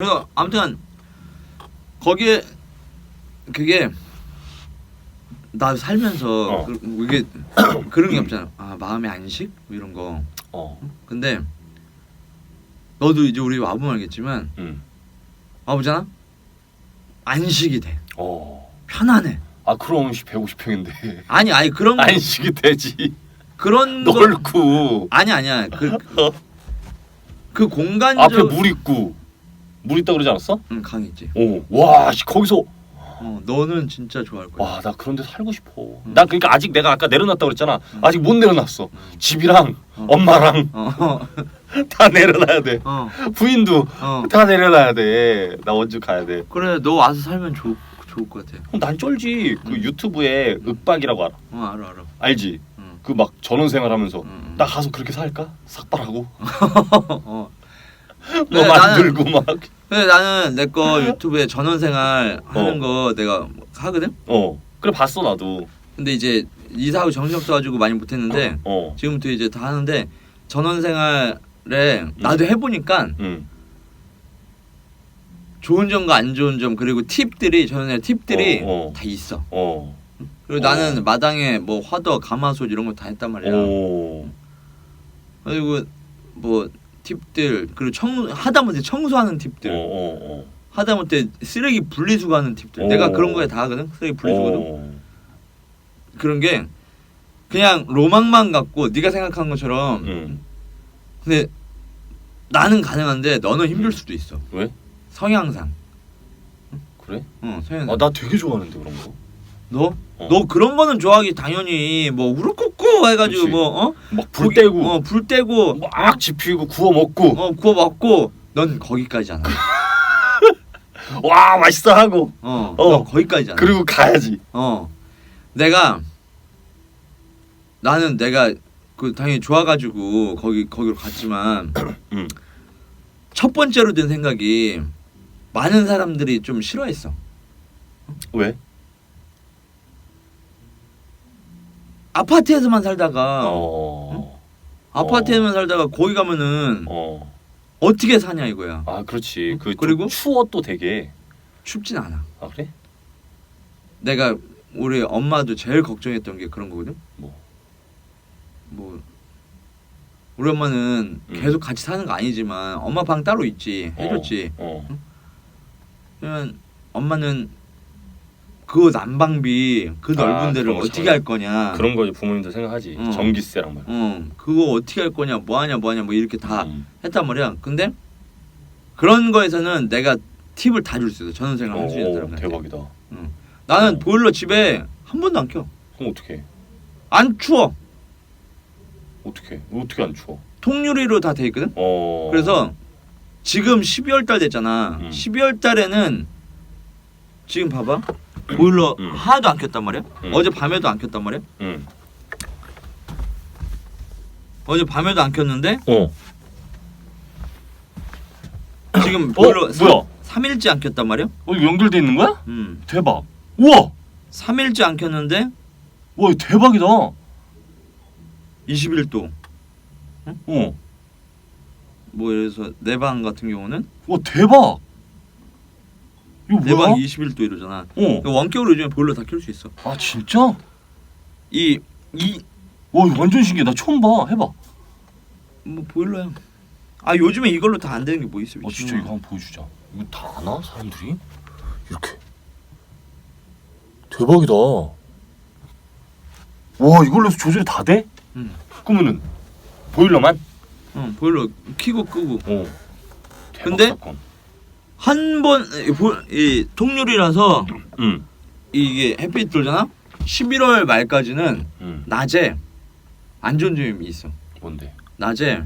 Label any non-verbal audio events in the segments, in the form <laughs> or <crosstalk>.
그래서 아무튼 거기에 그게 나 살면서 어. 그, 이게 <coughs> 그런 게 없잖아. 아 마음의 안식 뭐 이런 거. 어. 근데 너도 이제 우리 와보면 알겠지만 음. 와보잖아. 안식이 돼. 어. 편안해. 아 그럼 150평인데 <laughs> 아니 아니 그런 거 안식이 되지. 그런 거 넓고 아니 아니야. 그 <laughs> 그 공간적 앞에 물 있고 물 있다 그러지 않았어? 응, 강 있지. 오. 와, 씨, 거기서 어, 너는 진짜 좋아할 거야. 와, 나 그런 데 살고 싶어. 음. 나 그러니까 아직 내가 아까 내려놨다 그랬잖아. 음. 아직 못 내려놨어. 음. 집이랑 어. 엄마랑 어, 어, <laughs> 다 내려놔야 돼. 어, 부인도 어. 다 내려놔야 돼. 나 원주 가야 돼. 그래 너 와서 살면 좋 좋을 것 같아. 그럼 난 쩔지. 그 음. 유튜브에 윽박이라고 알아. 어 알아 알아. 알지? 응. 그 막 전원 생활하면서 응, 나 가서 그렇게 살까? 삭발하고 <laughs> 어. 뭐 네, 만들고 막. 근데 나는 내 거 유튜브에 전원생활 하는 어. 거 내가 하거든. 어. 그래 봤어 나도. 근데 이제 이사하고 정신없 써가지고 많이 못했는데 어. 지금부터 이제 다 하는데 전원생활에 나도 해보니까 응. 좋은 점과 안 좋은 점 그리고 팁들이 전원생활 팁들이 어, 어. 다 있어. 어. 그리고 어. 나는 마당에 뭐 화덕, 가마솥 이런 거 다 했단 말이야. 오. 그리고 뭐 팁들 그리고 청 하다못해 청소하는 팁들 어, 어, 어. 하다못해 쓰레기 분리수거하는 팁들 오. 내가 그런 거에 다 하거든 쓰레기 분리수거도 어. 그런 게 그냥 로망만 갖고 네가 생각하는 것처럼 응. 근데 나는 가능한데 너는 힘들 수도 있어 왜? 성향상 그래? 어 성향상 아 나 되게 좋아하는데 그런 거. 너? 어. 너 그런 거는 좋아하기 당연히 뭐 우르꾸 꾸 해가지고 그치. 뭐 어? 막불 고기- 떼고 어, 불 떼고 막 지피고 구워 먹고 어 구워 먹고 넌 거기까지잖아 <laughs> 와 맛있어 하고 어, 어. 너 거기까지잖아 그리고 가야지. 어 내가 나는 내가 그 당연히 좋아가지고 거기 거기로 갔지만 응. <clears throat> 첫 번째로 든 생각이 많은 사람들이 좀 싫어했어. 왜? 아파트에서만 살다가 어. 아파트에만 살다가 거기 가면은 어. 어떻게 사냐 이거야. 아 그렇지. 그 그리고? 추워 또 되게. 춥진 않아. 아 그래? 내가 우리 엄마도 제일 걱정했던 게 그런 거거든. 뭐. 뭐 우리 엄마는 음. 계속 같이 사는 거 아니지만 엄마 방 따로 있지 해줬지. 어. 그러면 엄마는 그 난방비 그 아, 넓은 데를 그런 거 어떻게 참- 할 거냐. 그런 거 이제 부모님도 생각하지. 어. 전기세랑 말. 어 그거 어떻게 할 거냐 뭐 하냐 뭐 하냐 뭐 이렇게 다 음. 했단 말이야. 근데 그런 거에서는 내가 팁을 다 줄 수 있어. 전원생활 할수 있는 어, 사람한테. 대박이다. 나는 어. 보일러 집에 한 번도 안 켜. 그럼 어떻게? 안 추워. 어떻게? 어떻게 안 추워? 통유리로 다 돼 있거든. 어. 그래서 지금 12월 달 됐잖아. 음. 12월 달에는 지금 봐봐. 보일러 음. 하나도 안 켰단 말이야. 음. 어제 밤에도 안 켰단 말이야. 응. 어제 밤에도 안 켰는데 어. 지금 어? 보일러 뭐야? 3 일째 안 켰단 말이야. 어 이거 연결돼 있는 거야? 음. 대박. 우와. 3일째 안 켰는데 와 이거 대박이다. 21도. 어. 뭐 예를 들어서 내 방 같은 경우는 와 대박. 이거 내 뭐야? 방 21도 이러잖아. 어. 원격으로 요즘에 보일러 다 켤 수 있어. 아 진짜? 이이와 이거 완전 신기해. 나 처음 봐. 해봐. 뭐 보일러야. 아 요즘에 이걸로 다 안 되는 게 뭐 있어? 어 진짜 이거 한번 보여주자. 이거 다 아나 사람들이? 이렇게. 대박이다. 와 이걸로 조절이 다 돼? 응. 그러면은 보일러만? 응 보일러 키고 끄고 어. 대박 근데? 사건. 한번이 통유리라서 응. 이게 햇빛 들잖아. 11월 말까지는 응. 낮에 안 좋은 점이 있어. 뭔데? 낮에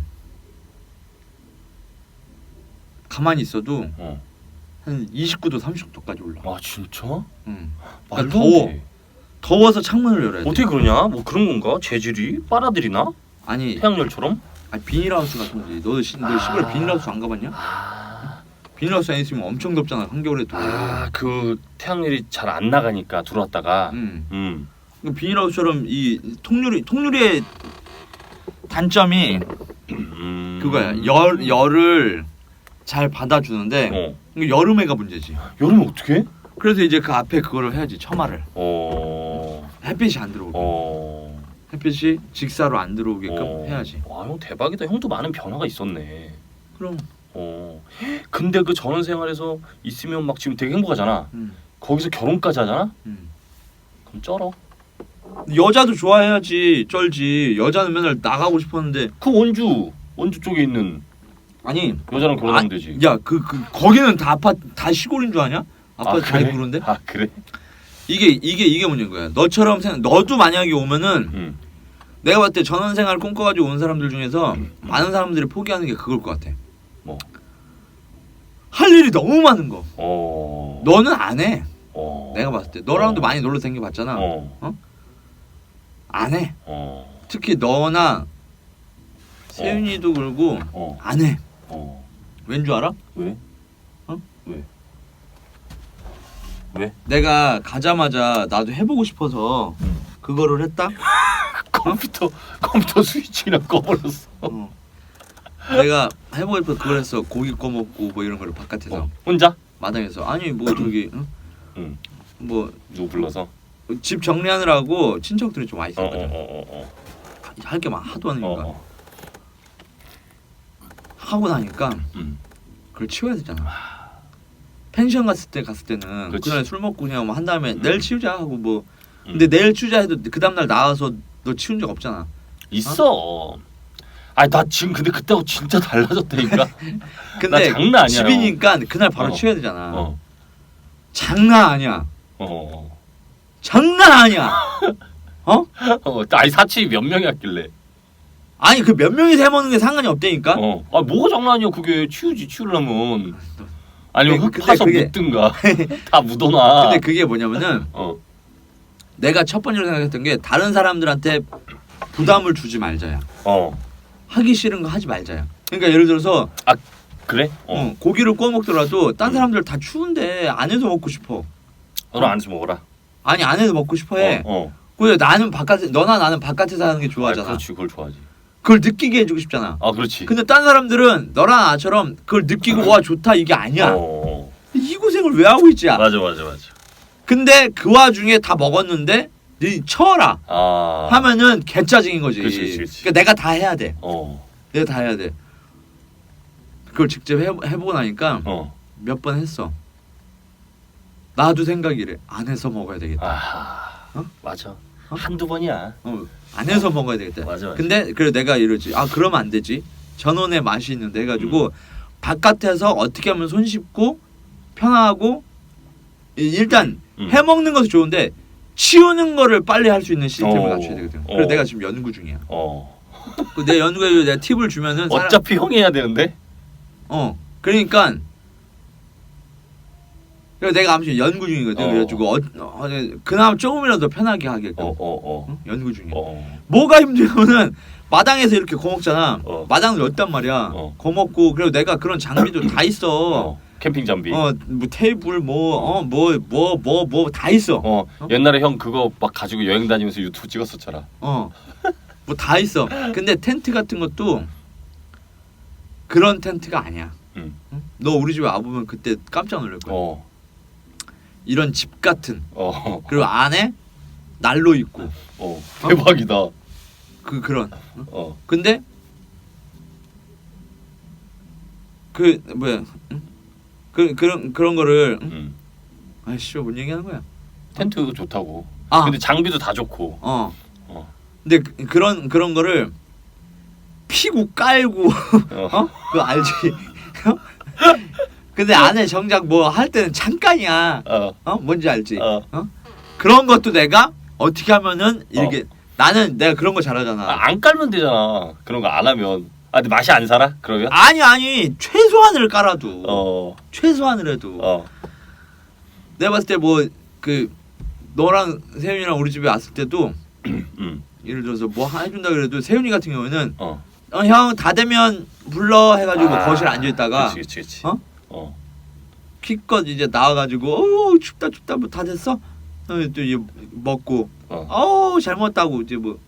가만히 있어도 어. 한 29도 30도까지 올라. 아 진짜? 응. 말도 더워. 안 돼. 더워서 창문을 열어야 돼. 어떻게 그러냐? 뭐 그런 건가? 재질이 빨아들이나? 아니, 태양열처럼? 아니 비닐하우스 같은 거지. 너, 시, 너 아. 시골에 비닐하우스 안 가봤냐? 아, 비닐하우스 안에 있으면 엄청 덥잖아. 한겨울에도. 아, 그 태양열이 잘 안 나가니까 들어왔다가. 응. 음. 그 비닐하우스처럼 이 통유리 통유리의 단점이 음. 그거야. 열 열을 잘 받아주는데 어. 여름에가 문제지. 여름에 어떻게? 해? 그래서 이제 그 앞에 그거를 해야지 처마를 어. 햇빛이 안 들어오게 어. 햇빛이 직사로 안 들어오게끔 어. 해야지. 와, 형 대박이다. 형도 많은 변화가 있었네. 그럼 어. 근데 그 전원 생활에서 있으면 막 지금 되게 행복하잖아. 음, 거기서 결혼까지 하잖아? 음. 그럼 쩔어. 여자도 좋아해야지 쩔지. 여자는 맨날 나가고 싶었는데 그 원주 원주 쪽에 있는 아니 여자랑 결혼하면 아, 되지. 야 그 그, 거기는 다 아파트 다 시골인 줄 아냐? 아파트 다 그래? 그런데 아 그래? 이게 이게 이게 문제인 거야. 너처럼 생각 너도 만약에 오면은 응. 내가 봤을 때 전원 생활 꿈꿔가지고 온 사람들 중에서 음. 많은 사람들이 포기하는 게 그걸 것 같아. 뭐? 할 일이 너무 많은 거. 어. 너는 안 해. 어. 내가 봤을 때 너랑도 어. 많이 놀러 다녀봤잖아. 어. 안 해. 어. 특히 너나 세윤이도 그러고 어. 안 해. 어. 왠 줄 알아? 왜? 어? 왜? 왜? 내가 가자마자 나도 해보고 싶어서 음. 그거를 했다. <laughs> 컴퓨터 컴퓨터 스위치랑 꺼버렸어. 어. 내가 해보고 싶어서 그걸 했어. 고기 꺼 먹고 뭐 이런 거를 바깥에서 어. 혼자? 마당에서 아니 뭐 저기 응? 응. 뭐 누구 불러서? 집 정리하느라고 친척들이 좀 와 어. 어. 있었거든. 어. 어. 할 게 막 하도 어. 하니까 어. 하고 나니까 음. 그걸 치워야 되잖아. 펜션 갔을 때 갔을 때는 그치. 그날 술 먹고 그냥 뭐한 다음에 음. 내일 치우자 하고 뭐 음. 근데 내일 치우자 해도 그 다음 날 나와서 너 치운 적 없잖아. 있어. 아니 나 지금 근데 그때하고 진짜 달라졌다니까. <laughs> 근데 장난 아니야, 집이니까 그날 바로 어. 치워야 되잖아. 어. 장난 아니야. 어. 장난 아니야. <laughs> 어? 어. 아니 사치 몇 명이 왔길래. 아니 그 몇 명이서 해먹는 게 상관이 없다니까. 어. 아 뭐가 장난이야 그게 치우지 치우려면. 아니면 근데- 흙 근데 파서 그게- 묻든가. <laughs> 다 묻어놔. 근데 그게 뭐냐면은 어. 내가 첫 번째로 생각했던 게 다른 사람들한테 부담을 주지 말자야. 어. 하기 싫은 거 하지 말자야. 그러니까 예를 들어서 그래? 어. 어, 고기를 구워 먹더라도 딴 음. 사람들 다 추운데 안에서 먹고 싶어. 너는 안에서 먹어라. 아니 안에서 먹고 싶어해. 어. 어. 근데 나는 바깥에 너나 나는 바깥에서 하는 게 좋아하잖아. 아, 그렇지 그걸 좋아하지. 그걸 느끼게 해주고 싶잖아. 아 그렇지. 근데 딴 사람들은 너랑 나처럼 그걸 느끼고 와 좋다 이게 아니야. 어, 어. 이 고생을 왜 하고 있지? 맞아 맞아 맞아. 근데 그 와중에 다 먹었는데 네 쳐라 아. 하면은 개짜증인 거지. 그치, 그치, 그치. 그러니까 내가 다 해야 돼. 어. 내가 다 해야 돼. 그걸 직접 해, 해보고 나니까 어. 몇 번 했어. 나도 생각이래. 안 해서 먹어야 되겠다. 아. 어? 맞아. 어? 한두 번이야. 어, 안 해서 먹어야 되겠다. 맞아 맞아. 근데 그래 내가 이러지. 아 그러면 안 되지. 전원의 맛이 있는데 해가지고 음. 바깥에서 어떻게 하면 손쉽고 편하고 이- 일단 음. 해 먹는 것도 좋은데 치우는 거를 빨리 할 수 있는 시스템을 어. 갖춰야 되거든. 어. 그래서 내가 지금 연구 중이야. 어. 그 내 연구에 내가 팁을 주면은 사람- 어차피 형이 해야 되는데. 어 그러니까 그래서 내가 아무튼 연구 중이거든. 어. 그래가지고 어, 어, 그나마 조금이라도 편하게 하게끔 어 어 어. 응? 연구 중이야. 어. 뭐가 힘들면은 마당에서 이렇게 거먹잖아. 어. 마당을 였단 말이야. 어. 거먹고 그리고 내가 그런 장비도 <clears throat> 다 있어. 어. 캠핑 장비. 어, 뭐 테이블 뭐 어 뭐 뭐 뭐 뭐 다 있어. 어. 어? 옛날에 형 그거 막 가지고 여행 다니면서 유튜브 찍었었잖아. 어. 뭐 다 있어. 근데 텐트 같은 것도 그런 텐트가 아니야. 응. 응? 너 우리 집에 와보면 그때 깜짝 놀랄 거야. 어. 이런 집 같은 어. 그리고 안에 난로 있고 어. 대박이다. 그 그런. 응? 어. 근데 그 뭐야? 응? 그 그런 그런 거를 응? 음. 아이씨 뭔 얘기하는 거야? 텐트 좋다고. 아, 근데 장비도 다 좋고. 어. 어. 근데 그, 그런 그런 거를 피고 깔고 어. 어? 그거 알지? 근데 안에 정작 뭐 할 때는 잠깐이야. 어. 어? 뭔지 알지? 어. 그런 것도 내가 어떻게 하면은 이렇게 나는 내가 그런 거 잘하잖아. 아, 안 깔면 되잖아. 그런 거 안 하면. 아, 근데 맛이 안 살아? 그러면? 아니 아니 최소한을 깔아도 어. 최소한을 해도 어. 내가 봤을 때 뭐 그 너랑 세윤이랑 우리 집에 왔을 때도 <clears throat> 음. 예를 들어서 뭐 해준다 그래도 세윤이 같은 경우에는 어. 어, 형 다 되면 불러 해가지고 아, 거실 앉아 있다가 그치, 그치, 그치. 어? 어. 키껏 이제 나와가지고 어우 춥다 춥다 뭐 다 됐어? 어, 또 이제 먹고 어. 어우 잘 먹었다고 이제 뭐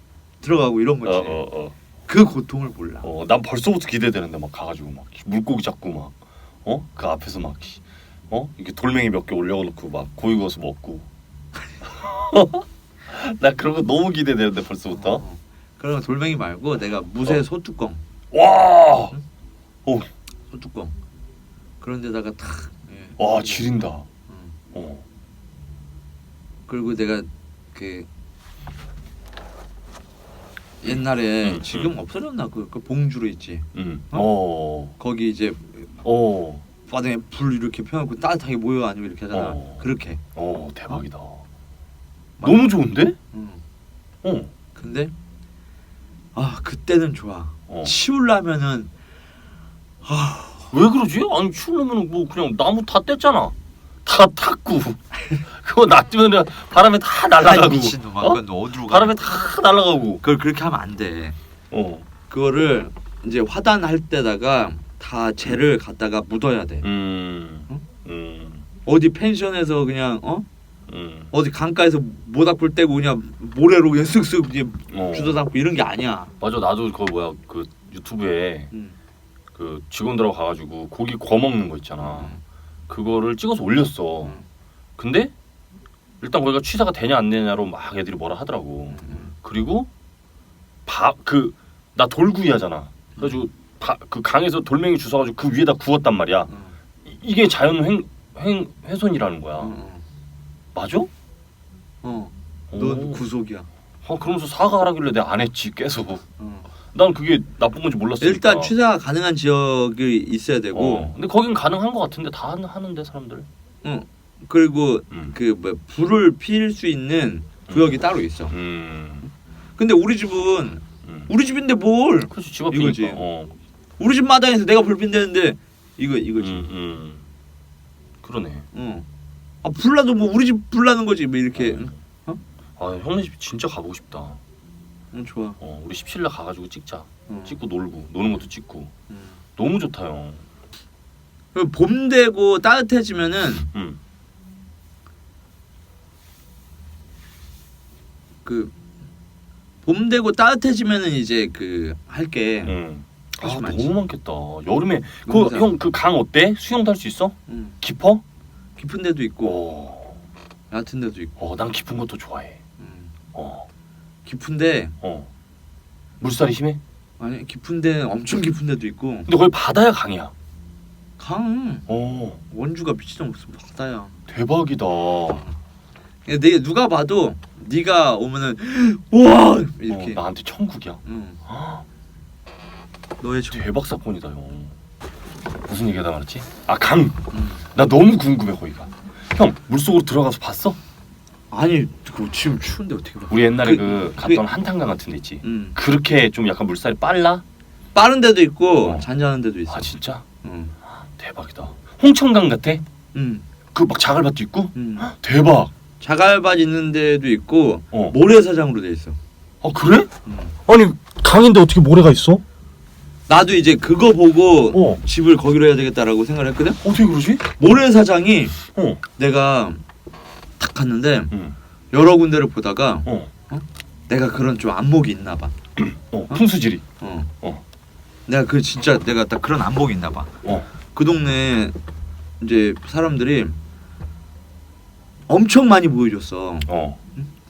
들어가고 이런 거지 어, 어, 어. 그 고통을 몰라 어, 난 벌써부터 기대되는데 막 가가지고 막 물고기 잡고 막 어? 그 앞에서 막 어 이렇게 돌멩이 몇 개 올려놓고 막 고기 구워서 먹고. <laughs> 나 그런 거 너무 기대되는데 벌써부터. 어. 그러면 돌멩이 말고 내가 무쇠 어. 소뚜껑 와, 소뚜껑 그런 데다가 탁 예. 와 지린다. 음. 어, 그리고 내가 그 옛날에 음, 지금 없어졌나 그, 그 봉주로 있지 음, 어? 어, 거기 이제 어, 바닥에 불 이렇게 펴놓고 따뜻하게 모여 앉으면 이렇게 하잖아 어. 그렇게 어 대박이다. 맞- 너무 좋은데? 음. 어, 근데 아 그때는 좋아 어. 치우려면은 왜 그러지? 아니 추우려면 뭐 그냥 나무 다 뗐잖아. 다 탔고 그거 놔두면 바람에 다 날아가고. 미친놈아 어? 그건 너 어디로 가 바람에 다 날아가고. 그걸 그렇게 하면 안돼 어, 그거를 이제 화단할 때다가 다 재를 갖다가 묻어야 돼 음, 어? 음, 어디 펜션에서 그냥 어 음, 어디 강가에서 모닥불 떼고 그냥 모래로 그냥 쓱쓱 이제 어. 주워 담고 이런 게 아니야. 맞아 나도 그 뭐야 그 유튜브에 음. 그 직원들하고 가가지고 고기 구워 먹는 거 있잖아. 음. 그거를 찍어서 올렸어. 음. 근데 일단 거기가 취사가 되냐 안 되냐로 막 애들이 뭐라 하더라고. 음. 그리고 밥그 나 돌구이 하잖아. 그래가지고 바, 그 강에서 돌멩이 주워가지고 그 위에다 구웠단 말이야. 음. 이- 이게 자연 횡, 횡 훼손이라는 거야. 어. 맞아? 어. 오. 넌 구속이야. 어, 그러면서 사과하라길래 내가 안 했지 계속. 어. 난 그게 나쁜 건지 몰랐으니까. 일단 취사가 가능한 지역이 있어야 되고 어. 근데 거긴 가능한 것 같은데 다 하는- 하는데 사람들. 그리고 음. 그 뭐 불을 필수 있는 구역이 따로 있어. 음. 근데 우리 집은 음. 우리 집인데 뭘? 그렇지 집 앞이니까. 이거지. 어. 우리 집 마당에서 내가 불 핀다는데 이거 이거지. 음, 음. 그러네. 어. 아 불나도 뭐 우리 집 불나는 거지 뭐 이렇게. 어. 응? 어? 아 형네 집 진짜 가보고 싶다. 응, 좋아. 어, 우리 17일 가가지고 찍자. 어. 찍고 놀고 노는 것도 찍고. 음. 너무 좋다 형. 그리고 봄 되고 따뜻해지면은 음. 그 봄 되고 따뜻해지면은 이제 그 할게. 음. 아 훨씬 많지. 너무 많겠다. 여름에 너무 그형그 강 어때? 수영도 할 수 있어? 응. 깊어? 깊은 데도 있고 어. 얕은 데도 있고. 어, 난 깊은 것도 좋아해. 음. 어. 깊은데 어. 물살이 심해? 아니 깊은데 엄청 깊은 데도 있고. 근데 거기 바다야 강이야. 강 어. 원주가 미치도 무슨 바다야. 대박이다. 내 누가 봐도 네가 오면은 우와 이렇게. 어, 나한테 천국이야. 응. 아, 너의 정. 대박 사건이다 형. 무슨 얘기하다 말았지? 아 강. 음. 나 너무 궁금해 거기가. 형 물속으로 들어가서 봤어? 아니 그 지금 추운데 어떻게 봐? 우리 옛날에 그- 그, 갔던 한탄강 같은 데 있지. 음. 그렇게 좀 약간 물살이 빨라? 빠른 데도 있고 어. 잔잔한 데도 있어. 아 진짜 응. 대박이다. 홍천강 같아? 응. 그막 자갈밭도 있고? 응. 대박. 자갈밭 있는 데도 있고 어. 모래사장으로 돼 있어. 아 그래? 음. 아니 강인데 어떻게 모래가 있어? 나도 이제 그거 보고 어. 집을 거기로 해야 되겠다라고 생각을 했거든. 어떻게 그러지? 모래사장이 어. 내가 딱 갔는데 응. 여러 군데를 보다가 어. 내가 그런 좀 안목이 있나 봐. <clears throat> 어. 풍수지리. 어. 어. 내가 그 진짜 내가 딱 그런 안목이 있나 봐. 어. 그 동네 이제 사람들이 엄청 많이 보여줬어. 어.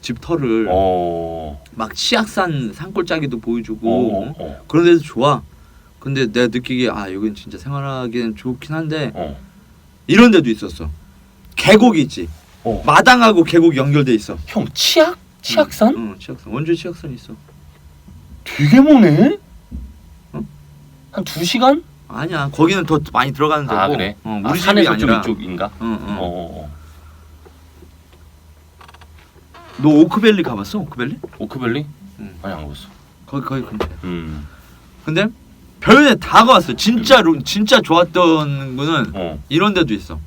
집 털을 어. 막 치악산 산골짜기도 보여주고 어. 어. 그런 데도 좋아. 근데 내가 느끼기에 아 여긴 진짜 생활하기엔 좋긴 한데 어. 이런 데도 있었어. 계곡이 있지. 어. 마당하고 계곡이 연결돼 있어. 형 치악? 치악산? 응, 치악산. 원주 치악산 있어. 되게 머네. 어? 한두 시간? 아니야. 거기는 더 많이 들어가는 데고. 아 그래? 어, 아, 우리 집이 산에서 아니라. 이쪽인가? 응, 응. 어. 어. 어. 너 오크밸리 가봤어? 오크밸리? 오크밸리? 응. 아니 안 가봤어. 거기 거기 근처. 음. 근데 별에 다 가봤어. 진짜로 진짜 좋았던 거는 어. 이런 데도 있어.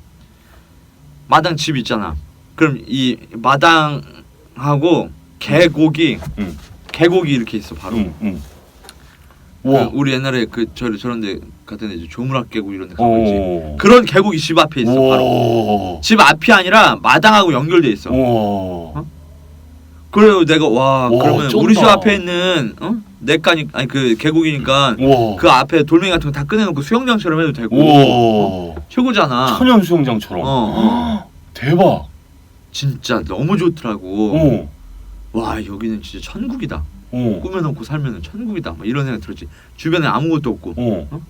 마당 집 있잖아. 그럼 이 마당하고 계곡이 응. 계곡이 이렇게 있어 바로. 응. 응. 그 와. 우리 옛날에 그 저 저런 데 갔던 데 이제 조물악 계곡 이런 데 가봤지. 오. 그런 계곡이 집 앞에 있어 바로. 오. 집 앞이 아니라 마당하고 연결돼 있어. 오. 그래요 내가 와, 와, 그러면 쩐다. 우리 집 앞에 있는 어? 내가니 아니 그 계곡이니까 우와. 그 앞에 돌멩이 같은 거 다 꺼내놓고 수영장처럼 해도 되고 우와. 최고잖아. 천연 수영장처럼. 어, <gasps> 대박. 진짜 너무 좋더라고. 어. 와 여기는 진짜 천국이다. 어. 꾸며놓고 살면은 천국이다. 막 이런 생각 들었지. 주변에 아무것도 없고. 어.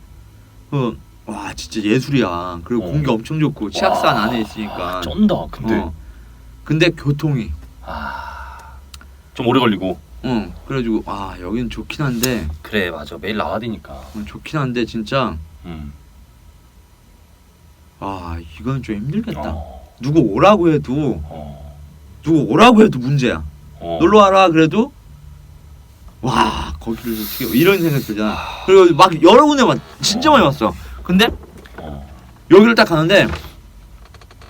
그, 와 진짜 예술이야. 그리고 어. 공기 엄청 좋고 치악산 와. 안에 있으니까. 쩐다. 근데 어. 근데 교통이. 아. 좀 오래 걸리고. 어. 그래가지고 아 여기는 좋긴 한데 그래 맞아 매일 나와야 되니까. 어, 좋긴 한데 진짜 음. 아 이건 좀 힘들겠다. 어. 누구 오라고 해도 어. 누구 오라고 해도 문제야. 어. 놀러 와라 그래도 와 거기를 어떻게 이런 생각 들잖아. 그리고 막 여러 군데 막 진짜 많이 왔어. 근데 어. 여기를 딱 가는데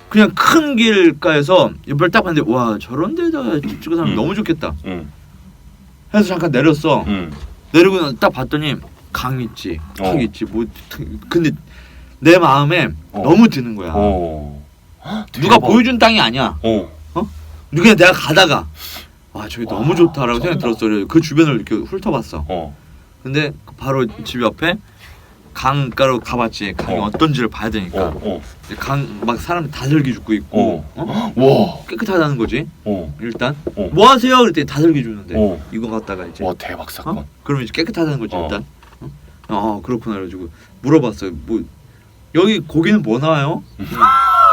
그냥 큰 길가에서 옆을 딱 봤는데 와 저런 데다가 찍어 사면 음. 너무 좋겠다. 응. 해서 잠깐 내렸어. 응. 내리고 나딱 봤더니 강 있지, 탁 어. 있지. 뭐 근데 내 마음에 어. 너무 드는 거야. 어. 누가 대박. 보여준 땅이 아니야. 어. 그냥 내가 가다가 와 저기 와, 너무 좋다라고 생각 쩐다. 들었어. 그래서 그 주변을 이렇게 훑어봤어. 어. 근데 바로 집 옆에 강가로 가봤지. 강이 어. 어. 떤지를 봐야 되니까. 어. 어. 강 막 사람 다슬기 죽고 있고 어? <gasps> 와. 깨끗하다는 거지. 어. 일단 어. 뭐 하세요? 그랬더니 다슬기 주는데 어. 이거 갖다가 이제 와 대박 사건. 어? 그러면 이제 깨끗하다는 거지 어. 일단. 어? 어 그렇구나 그래가지고 물어봤어요. 뭐 여기 고기는 뭐 나와요? <laughs>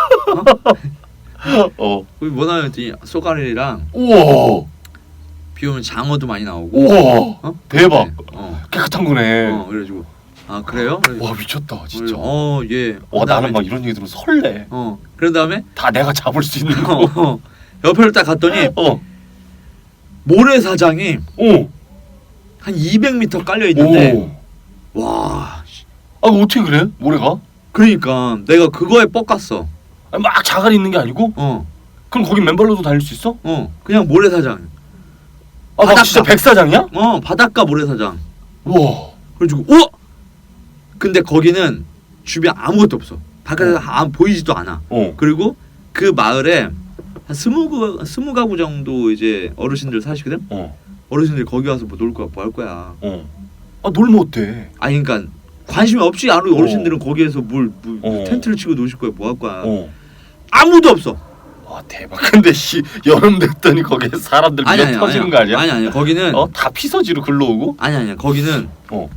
어. 뭐 나와요? 했더니 쏘가리랑 우와. 비 오면 장어도 많이 나오고. 우와. 어? 대박. 네. 어. 깨끗한 거네. 어 그래가지고 아 그래요? 와 미쳤다 진짜. 어 예. 와 나는 막 이런 얘기 들으면 설레. 어 그런 다음에 다 내가 잡을 수 있는 거. <laughs> 어, 어, 옆에를 딱 갔더니 어. 모래사장이 오. 한 200m 깔려 있는데 오. 와 씨. 아 어떻게 그래? 모래가? 그러니까 내가 그거에 뻑갔어. 막 자갈이 있는 게 아니고? 어 그럼 거기 맨발로도 다닐 수 있어? 어, 그냥 모래사장. 아, 막 바닷가. 진짜 백사장이야? 어 바닷가 모래사장. 우와. 그래가지고 어 근데 거기는 주변 아무것도 없어. 바깥에서 아무 보이지도 않아. 어. 그리고 그 마을에 한 스무 그 스무 가구 정도 이제 어르신들 사시거든. 어. 어르신들이 거기 와서 뭐 놀 거야, 뭐 할 거야. 어. 아 놀면 어때? 아니 그러니까 관심이 없지 않은 어르신들은 거기에서 뭘, 뭐 어. 텐트를 치고 노실 거야, 뭐 할 거야. 어. 아무도 없어. 와 대박. 근데 씨 여름 됐더니 거기에 사람들 아니 아니 터지는 아니 거 아니야? 아니 아니 거기는 어? 다 피서지로 글러오고? 아니 아니야 거기는 어.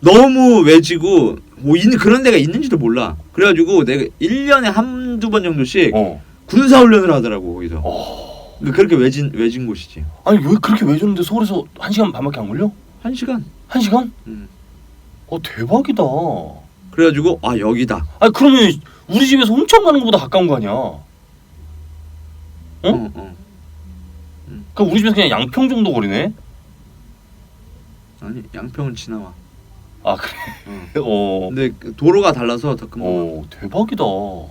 너무 외지고 뭐 있는 그런 데가 있는지도 몰라. 그래가지고 내가 1년에 한두 번 정도씩 어. 군사 훈련을 하더라고 거기서. 어. 그러니까 그렇게 외진 외진 곳이지. 아니 왜 그렇게 외줬는데 서울에서 한 시간 반밖에 안 걸려? 한 시간. 한 시간? 음. 어 대박이다. 그래가지고 아 여기다. 아니 그러면 우리 집에서 홍천 가는 것보다 가까운 거 아니야? 응? 어, 어. 그럼 우리 집에서 그냥 양평 정도 거리네? 아니 양평은 지나와. 아 그래? 어. 어. 근데 그 도로가 달라서 더 금방. 어 대박이다. 어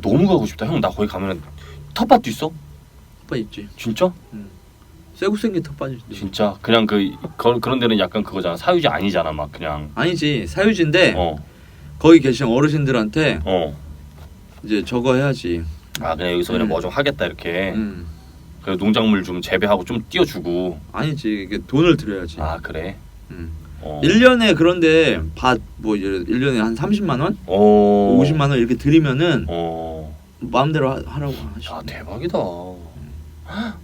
너무 가고 싶다. 형 나 거기 가면은 텃밭도 있어? 텃밭 있지. 진짜? 쇠국 생긴 텃밭이지. 진짜 그냥 그 거, 그런 데는 약간 그거잖아. 사유지 아니잖아. 막 그냥. 아니지 사유지인데 어. 거기 계신 어르신들한테 어. 이제 저거 해야지. 아 그냥 여기서 그냥 음. 뭐좀 하겠다 이렇게. 음. 그 농작물 좀 재배하고 좀 띄워주고. 아니지 이게 돈을 들여야지. 아 그래. 음. 어. 1년에 그런데 밭뭐 1년에 한 30만 원, 어. 50만 원 이렇게 들이면은 어. 마음대로 하, 하라고 하시. 아 대박이다. <gasps>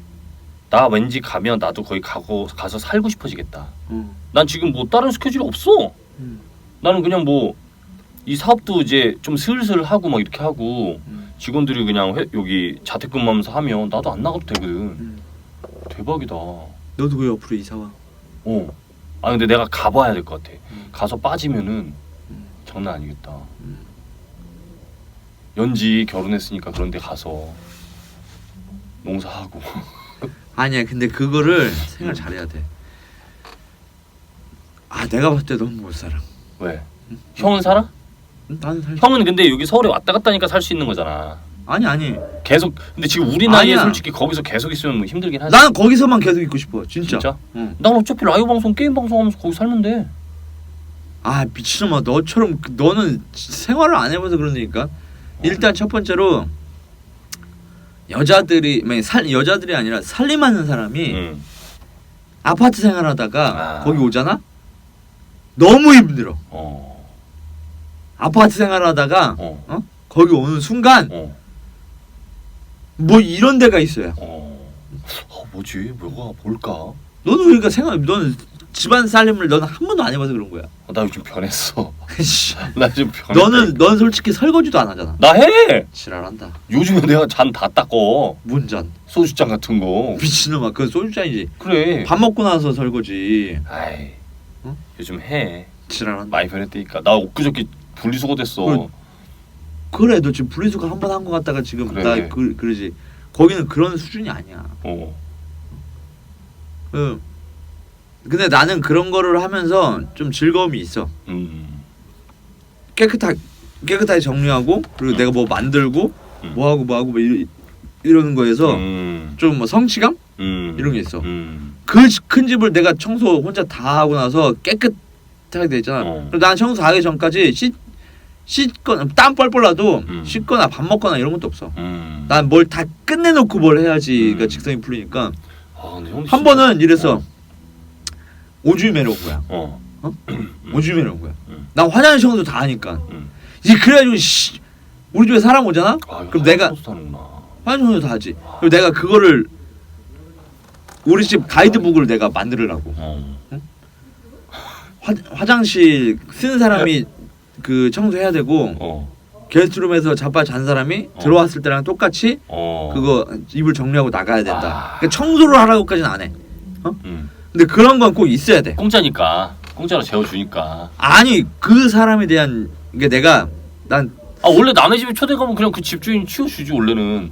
나 왠지 가면 나도 거기 가고 가서 살고 싶어지겠다. 어. 난 지금 뭐 다른 스케줄이 없어. 음. 나는 그냥 뭐 이 사업도 이제 좀 슬슬 하고 막 이렇게 하고 음. 직원들이 그냥 회, 여기 자택근무하면서 하면 나도 안 나가도 되거든. 음. 대박이다. 너도 그 옆으로 이사 와. 어. 아 근데 내가 가봐야 될 것 같아. 음. 가서 빠지면은 음. 장난 아니겠다. 음. 연지 결혼했으니까 그런 데 가서 농사하고. <laughs> 아니야 근데 그거를 생각 잘해야 돼. 아 내가 봤을 때 너무 못 살아. 왜? 형은 살아? 응? 나는 살. 형은 근데 여기 서울에 왔다 갔다 하니까 살 수 있는 거잖아. 아니 아니. 계속 근데 지금 우리 나이에 아니야. 솔직히 거기서 계속 있으면 뭐 힘들긴 하지. 나는 거기서만 계속 있고 싶어. 진짜. 진짜? 응. 난 어차피 라이브 방송 게임 방송 하면서 거기 살면 돼. 아 미친놈아 너처럼 그- 너는 생활을 안 해봐서 그러니까 일단 첫 번째로 여자들이 아니, 살 여자들이 아니라 살림하는 사람이 음. 아파트 생활하다가 아. 거기 오잖아. 너무 힘들어. 어. 아파트 생활하다가 어. 거기 오는 순간 어. 뭐 이런 데가 있어요. 어. 어 뭐지? 뭐가 뭘까? 너는 그러니까 생각 너는 집안 살림을 너는 한 번도 안 해봐서 그런 거야. 어, 나 요즘 변했어. <laughs> 씨. 나 지금 변했어. 너는 넌 솔직히 설거지도 안 하잖아. 나 해. 지랄한다. 요즘에 내가 잔 다 닦어. 문전. 소주잔 같은 거. 미친놈아. 그건 소주잔이지. 그래. 밥 먹고 나서 설거지. 아이. 어? 요즘 해. 지랄한다. 많이 변했다니까. 나 엊그저께 분리수거 됐어. 그래. 그래 너 지금 분리수거 한 번 한 거 같다가 지금 그래. 나 그, 그러지. 거기는 그런 수준이 아니야. 어. 그 근데 나는 그런 거를 하면서 좀 즐거움이 있어. 음. 깨끗하 깨끗하게 정리하고 그리고 내가 뭐 만들고 음. 뭐 하고 뭐 하고 뭐 이러, 이러는 거에서 음. 좀뭐 성취감 음. 이런 게 있어. 음. 그큰 집을 내가 청소 혼자 다 하고 나서 깨끗하게 돼 있잖아. 어. 그리고 난 청소 하기 전까지 씻 씻거나 땀 뻘뻘 나도 음. 씻거나 밥 먹거나 이런 것도 없어. 음. 난 뭘 다 끝내놓고 뭘 해야지 음. 직성이 풀리니까 아, 근데 형한 번은 이래서 오주임에로 온 거야. 어. 오주임에로 온 거야. 음. 난 화장실 청소 다 하니까 음. 이제 그래가지고 씨, 우리 집에 사람 오잖아. 아, 그럼 내가 하는구나. 화장실 청소 다 하지. 그리고 내가 그거를 우리 집 가이드북을 내가 만들으라고. 어. 화, 화장실 쓰는 사람이 그 청소해야 되고 어. 게스트룸에서 자빠 잔 사람이 어. 들어왔을 때랑 똑같이 어. 그거 이불 정리하고 나가야 된다. 아. 그러니까 청소를 하라고까지는 안 해. 음. 근데 그런 건 꼭 있어야 돼. 공짜니까. 공짜로 재워주니까. 아니 그 사람에 대한 게 내가 난 아 원래 남의 집에 초대 가면 그냥 그 집주인 치워주지 원래는.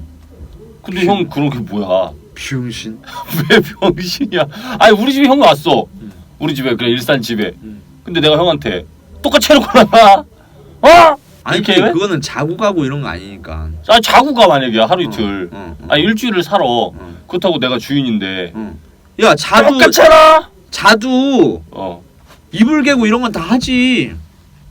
근데 비- 형 그런 게 뭐야? 비용신. <laughs> 왜 병신이야? 아니 우리 집에 형이 왔어. 음. 우리 집에 그냥 일산 집에. 음. 근데 내가 형한테 똑같이 해놓고 나가. 어? 아니 이렇게 근데 해? 그거는 자고 가고 이런 거 아니니까. 아 자고 가 만약에 하루 이틀. 어, 어, 아니 일주일을 살아. 어, 그렇다고 내가 주인인데. 어. 야 자두 똑같잖아. 자두 어. 이불 개고 이런 건 다 하지.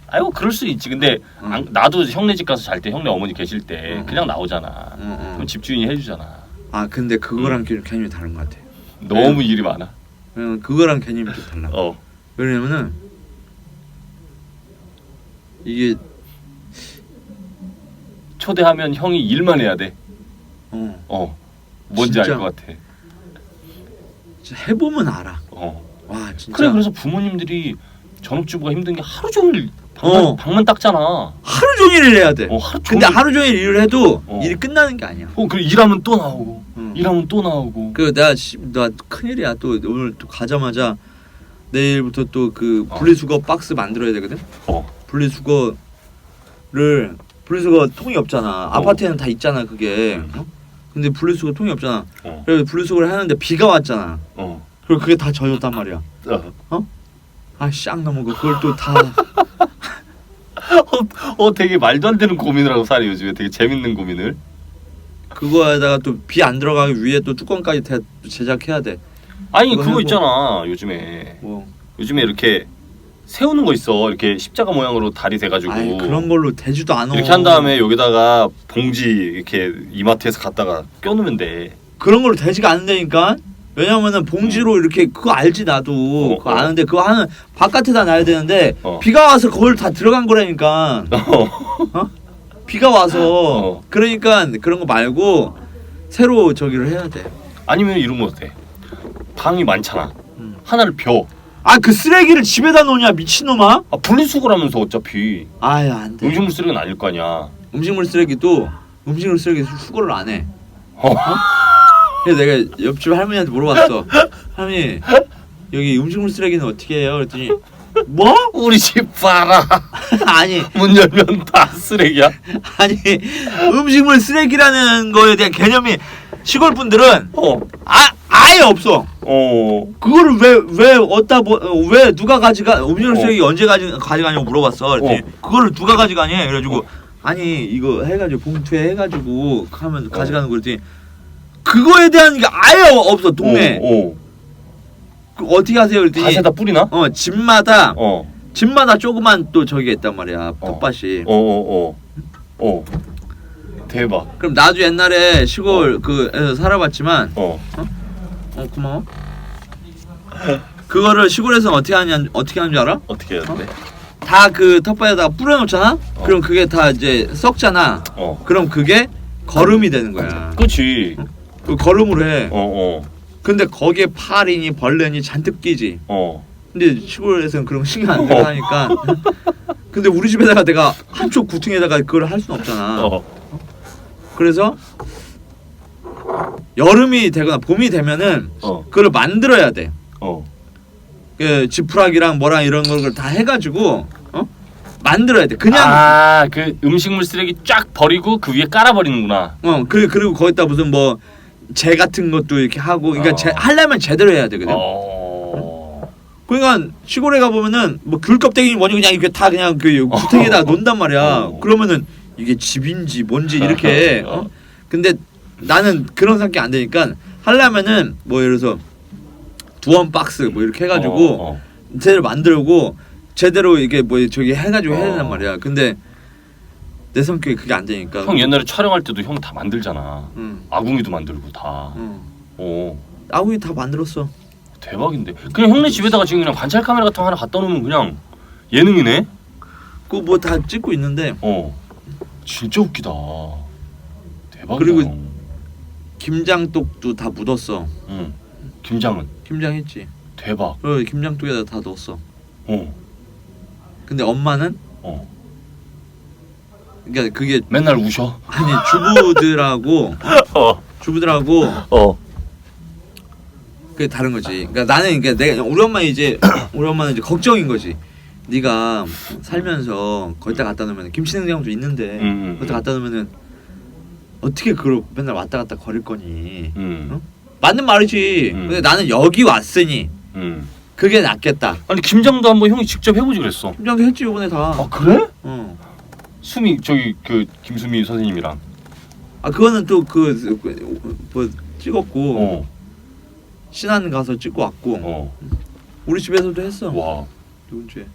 아이고 그럴 수 있지. 근데 응. 안- 나도 형네 집 가서 잘 때 형네 어머니 계실 때 응. 그냥 나오잖아. 어, 어. 그럼 집주인이 해주잖아. 아 근데 그거랑 개- 개념이 다른 것 같아. 너무 일이 많아. 왜냐면 그거랑 개념이 좀 달라. 어. 왜냐면은 이게 초대하면 형이 일만 해야 돼. 어 어. 뭔지 알 진짜. 것 같아. 진짜 해보면 알아. 어. 와 진짜 그래 그래서 부모님들이 전업주부가 힘든 게 하루 종일 방만, 어. 방만 닦잖아. 하루 종일 해야 돼. 어 하루 종일. 근데 하루 종일 일을 해도 어. 일이 끝나는 게 아니야. 어, 그 일하면 또 나오고 응. 일하면 또 나오고. 그 내가 씨, 나 큰일이야. 또 오늘 또 가자마자 내일부터 또그 어. 분리수거 박스 만들어야 되거든. 어. 분리수거를 분리수거 통이 없잖아. 아파트에는 다 있잖아 그게. 응. 어? 근데 분리수거 통이 없잖아. 어. 그래서 분리수거를 하는데 비가 왔잖아. 어. 그리고 그게 다 젖었단 말이야. 어. 아쌍 넘은 거 그걸 또다 <laughs> 어 되게 말도 안 되는 고민을 하고 살이 요즘에 되게 재밌는 고민을. 그거에다가 또 비 안 들어가기 위해 또 뚜껑까지 대, 제작해야 돼. 아니 그거 그거 하고. 있잖아 요즘에 뭐 요즘에 이렇게 세우는 거 있어 이렇게 십자가 모양으로 다리 돼가지고 아이 그런 걸로 되지도 않아. 이렇게 한 다음에 여기다가 봉지 이렇게 이마트에서 갖다가 껴놓으면 돼. 그런 걸로 되지가 않는다니까. 왜냐면은 봉지로 이렇게 그거 알지 나도 어, 그거 어. 아는데 그거 하는 바깥에다 놔야 되는데 어. 비가 와서 그걸 다 들어간 거라니까 어. 비가 와서 어. 그러니까 그런 거 말고 새로 저기를 해야 돼. 아니면 이런 거 어때? 방이 많잖아. 음. 하나를 벼. 아 그 쓰레기를 집에다 놓냐 미친놈아? 아 분리수거라면서 어차피 아유 안 돼. 음식물 쓰레기는 아닐 거 아니야. 음식물 쓰레기도 음식물 쓰레기 수- 수거를 안 해. 어. 그래서 내가 옆집 할머니한테 물어봤어. 할머니 여기 음식물 쓰레기는 어떻게 해요? 그랬더니 뭐? 우리 집 봐라. <laughs> 아니 문 열면 다 쓰레기야. 아니 음식물 쓰레기라는 거에 대한 개념이 시골 분들은 어. 아 아예 없어. 어. 그거를 왜왜 어디다 뭐, 어, 왜 누가 가져가 음식물 어. 쓰레기 언제 가져 가져가냐고 물어봤어. 그랬더니 어. 그거를 누가 가져가니? 그래가지고 아니 이거 해가지고 봉투에 해가지고 하면 가져가는 거 그랬더니 그거에 대한 게 아예 없어 동네. 어. 어. 그 어떻게 하세요? 그랬더니 밭에다 뿌리나? 어 집마다 어. 집마다 조그만 또 저기 있단 말이야 어. 텃밭이. 어. 어. 어. 어. 대박. 그럼 나도 옛날에 시골 그에서 살아봤지만 어. 어 고마워. 그거를 시골에서 어떻게 하냐 어떻게 하는 줄 알아? 어떻게 해야 돼? 다 그 텃밭에다가 뿌려놓잖아. 그럼 그게 다 이제 썩잖아. 어. 그럼 그게 거름이 되는 거야. 그치. 그 거름으로 해. 어, 어. 근데 거기에 파리니 벌레니 잔뜩 끼지. 어. 근데 시골에서는 그런 거 신경 안 어. 하니까. <laughs> 근데 우리 집에다가 내가 한쪽 구퉁에다가 그걸 할 수는 없잖아. 어. 그래서 여름이 되거나 봄이 되면은 어. 그걸 만들어야 돼. 어. 그 지푸라기랑 뭐랑 이런 걸 다 해가지고 어 만들어야 돼. 그냥 아, 그 음식물 쓰레기 쫙 버리고 그 위에 깔아 버리는구나. 어 그리고 그리고 거기다 무슨 뭐 재 같은 것도 이렇게 하고 그러니까 어. 재, 하려면 제대로 해야 되거든. 어. 그러니까 시골에 가 보면은 뭐귤 껍데기 뭐니 그냥 이렇게 다 그냥 그 구탱에다 놓는단 말이야. 어. 그러면은 이게 집인지 뭔지 이렇게. <laughs> 어. 어? 근데 나는 그런 성격 안 되니까 하려면은 뭐 예를 들어서 두원 박스 뭐 이렇게 해가지고 어, 어. 제대로 만들고 제대로 이게 뭐 저기 해가지고 해야 된단 어. 말이야. 근데 내 성격이 그게 안 되니까. 형 옛날에 촬영할 때도 형 다 만들잖아. 응. 아궁이도 만들고 다. 응. 어. 아우이 다 만들었어. 대박인데. 그냥 형네 집에다가 지금 그냥 관찰 카메라 같은 거 하나 갖다 놓으면 그냥 예능이네. 그거 뭐 다 찍고 있는데 어. 진짜 웃기다. 대박이다. 그리고- 형. 김장독도 다 묻었어. 응. 김장은 김장했지. 대박. 그 김장독에다 다 넣었어. 어. 근데 엄마는 어. 그러니까 그게 맨날 우셔. 아니 주부들하고 <laughs> 어. 주부들하고 어. 그게 다른 거지. 그러니까 나는 그러니까 내가 우리 엄마 이제 <clears throat> 우리 엄마는 이제 걱정인 거지. 네가 살면서 거기다 갖다 놓으면 김치 냉장고도 있는데 음, 음, 거기다 갖다 놓으면은 어떻게 그걸 맨날 왔다 갔다 거릴 거니? 음. 어? 맞는 말이지. 음. 근데 나는 여기 왔으니 음. 그게 낫겠다. 아니 김장도 한번 형이 직접 해보지 그랬어. 김장도 했지 이번에 다. 아 그래? 어. 수미 저기 그 김수미 선생님이랑. 아 그거는 또그뭐 찍었고 어. 신안 가서 찍고 왔고 어. 우리 집에서도 했어 와. 이번 주에